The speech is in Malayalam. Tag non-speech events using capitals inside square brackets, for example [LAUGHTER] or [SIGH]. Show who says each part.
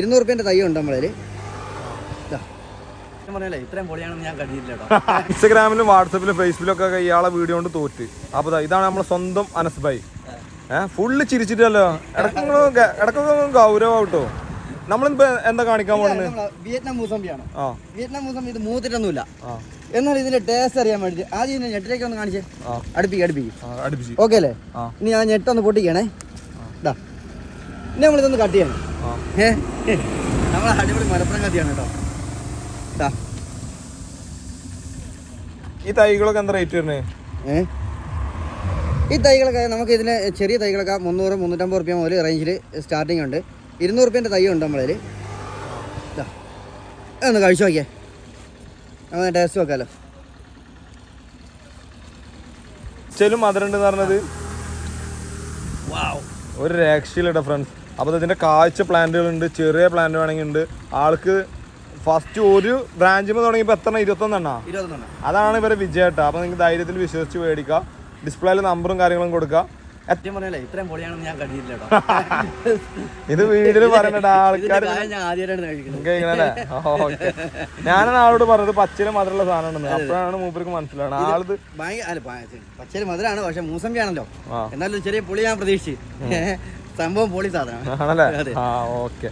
Speaker 1: ഇരുന്നൂറ് റുപ്യന്റെ തൈ ഉണ്ട് നമ്മളതിൽ
Speaker 2: ഞാൻ [LAUGHS]
Speaker 3: ഇൻസ്റ്റഗ്രാമിലും വാട്സപ്പിലും ഫേസ്ബുക്കിലും ഒക്കെ ഇയാളെ വീഡിയോ കൊണ്ട് തോറ്റ്. അപ്പൊ ഇതാണ് നമ്മളെ സ്വന്തം അനസ് ഭായി. ഏഹ് ഫുള്ള് ചിരിച്ചിട്ടല്ലോ. ഇടക്കൊക്കെ ഇടക്കൊക്കെ ഗൗരവം നമ്മളിപ്പോ എന്താ കാണിക്കാൻ പോകുന്നത്
Speaker 1: വിയറ്റ്നാം മൂസമ്പിയാണ്.
Speaker 3: ആ.
Speaker 1: വിയറ്റ്നാം മൂസമ്പി ഇത് മൂത്തിട്ടൊന്നുമില്ല. എന്നാൽ ഇതിന്റെ ടേസ്റ്റ് അറിയാൻ വേണ്ടി ആദ്യം ഇതിന്റെ ഞെട്ടിലേക്ക് ഒന്ന് കാണിച്ചേ. അടുപ്പിക്ക് അടുപ്പിക്ക്. ഓക്കെ അല്ലേ. ഇനി ആ ഞെട്ടൊന്ന് പൊട്ടിക്കണേ. ഇതാ ഇനി നമ്മളിതൊന്ന് കട്ട് ചെയ്യണം. നമ്മളെ അടിപൊളി മലപ്പുറം കത്തിയാണ് കേട്ടോ.
Speaker 3: ഈ തൈകളൊക്കെ എന്താ റേറ്റ് വരുന്നത്
Speaker 1: ഈ തൈകളൊക്കെ നമുക്ക് ഇതിന് ചെറിയ തൈകളൊക്കെ മുന്നൂറ് മുന്നൂറ്റമ്പത് റുപ്യ മുതൽ റേഞ്ചിൽ സ്റ്റാർട്ടിംഗ് ഉണ്ട്. ഇരുന്നൂറ് റുപ്യന്റെ തൈ ഉണ്ട് നമ്മളതിൽ ഒന്ന് കഴിച്ചു നോക്കിയേ. നമുക്ക് ടേസ്റ്റ് നോക്കാമല്ലോ
Speaker 3: ചെലും മധുരണ്ട് എന്ന് പറഞ്ഞത്. ഒരു രക്ഷയിലിട്ട ഫ്രണ്ട്സ് അപ്പോൾ ഇതിന്റെ കാഴ്ച പ്ലാന്റുകളുണ്ട് ചെറിയ പ്ലാന്റ് വേണമെങ്കിൽ ഉണ്ട് ആൾക്ക് ഫസ്റ്റ് ഒരു ബ്രാഞ്ചിൽ തുടങ്ങിയപ്പോൾ എത്ര ഇരുപത്തൊന്നെണ്ണ
Speaker 1: ഇരുപത്തൊന്ന്
Speaker 3: അതാണ് ഇവരെ വിജയട്ട അപ്പോൾ നിങ്ങൾക്ക് ധൈര്യത്തിൽ വിശ്വസിച്ച് മേടിക്കുക ഡിസ്പ്ലേയിൽ നമ്പറും കാര്യങ്ങളും കൊടുക്കുക ഇത് വീട്ടിൽ പറയണ്ട ആൾക്കാർ ഞാനാണ് ആളോട് പറഞ്ഞത് പച്ചില മധുരമുള്ള സാധനം അപ്പോഴാണ് മൂപ്പർക്ക് മനസ്സിലാണ് ആളത്
Speaker 1: പച്ചില മധുരമാണ് പക്ഷെ
Speaker 3: മൂസമ്പിയാണല്ലോ
Speaker 1: എന്നാലും ചെറിയ പുളി ഞാൻ പ്രതീക്ഷിച്ചു. സംഭവം പൊളി സാധനം
Speaker 3: ആണല്ലേ? ആ ഓക്കെ.